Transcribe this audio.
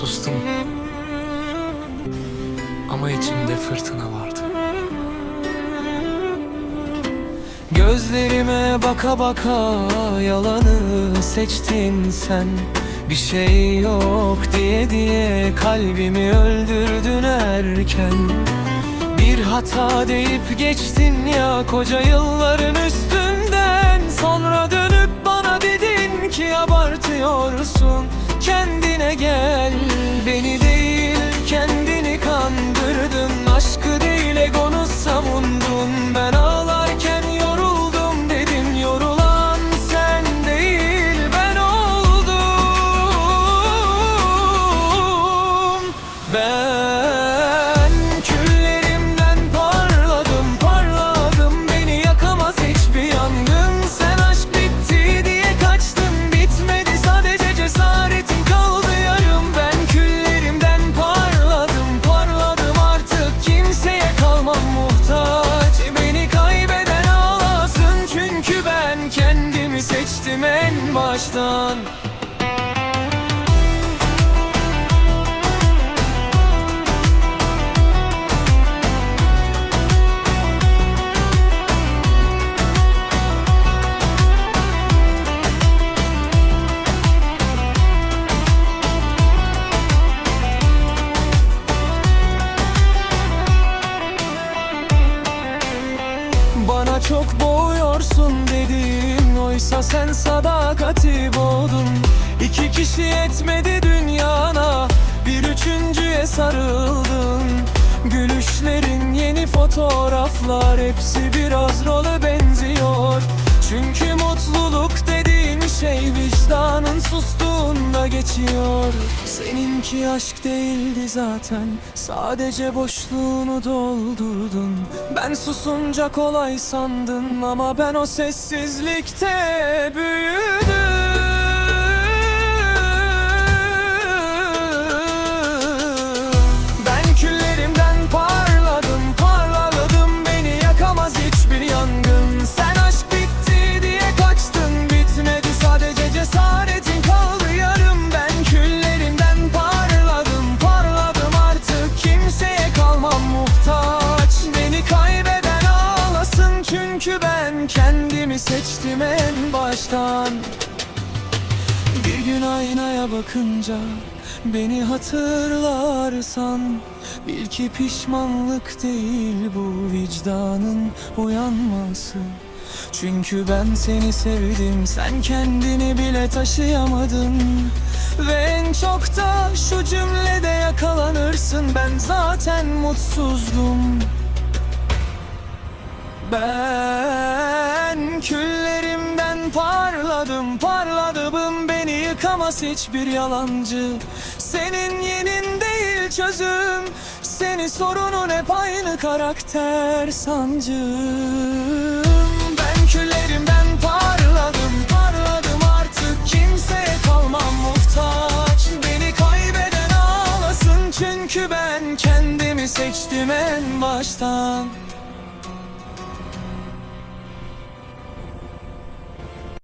sustum. Ama içimde fırtına vardı. Gözlerime baka baka yalanı seçtin sen Bir şey yok diye diye kalbimi öldürdün erken Bir hata deyip geçtin ya koca yılların üstünden Sonra dönüp bana dedin ki abartıyorsun Kendine gel en baştan çok boğuyorsun dedin Oysa sen sadakati boğdun İki kişi yetmedi dünyana Bir üçüncüye sarıldın Gülüşlerin yeni fotoğraflar Hepsi biraz role benziyor. Çünkü mutluluk dediğin şey Vicdanın sustuğunda geçiyor. Seninki aşk değildi zaten Sadece boşluğunu doldurdun. Ben susunca kolay sandın Ama ben o sessizlikte büyüdüm ben kendimi seçtim en baştan. Bir gün aynaya bakınca beni hatırlarsan Bil ki pişmanlık değil bu vicdanın uyanması. Çünkü ben seni sevdim sen kendini bile taşıyamadın. Ve en çok da şu cümlede yakalanırsın Ben zaten mutsuzdum. Ben küllerimden parladım parladım Beni yıkamaz hiçbir yalancı. Senin yenin değil çözüm Seni sorunun hep aynı karakter sancım Ben küllerimden parladım parladım Artık kimseye kalmam muhtaç. Beni kaybeden ağlasın Çünkü ben kendimi seçtim en baştan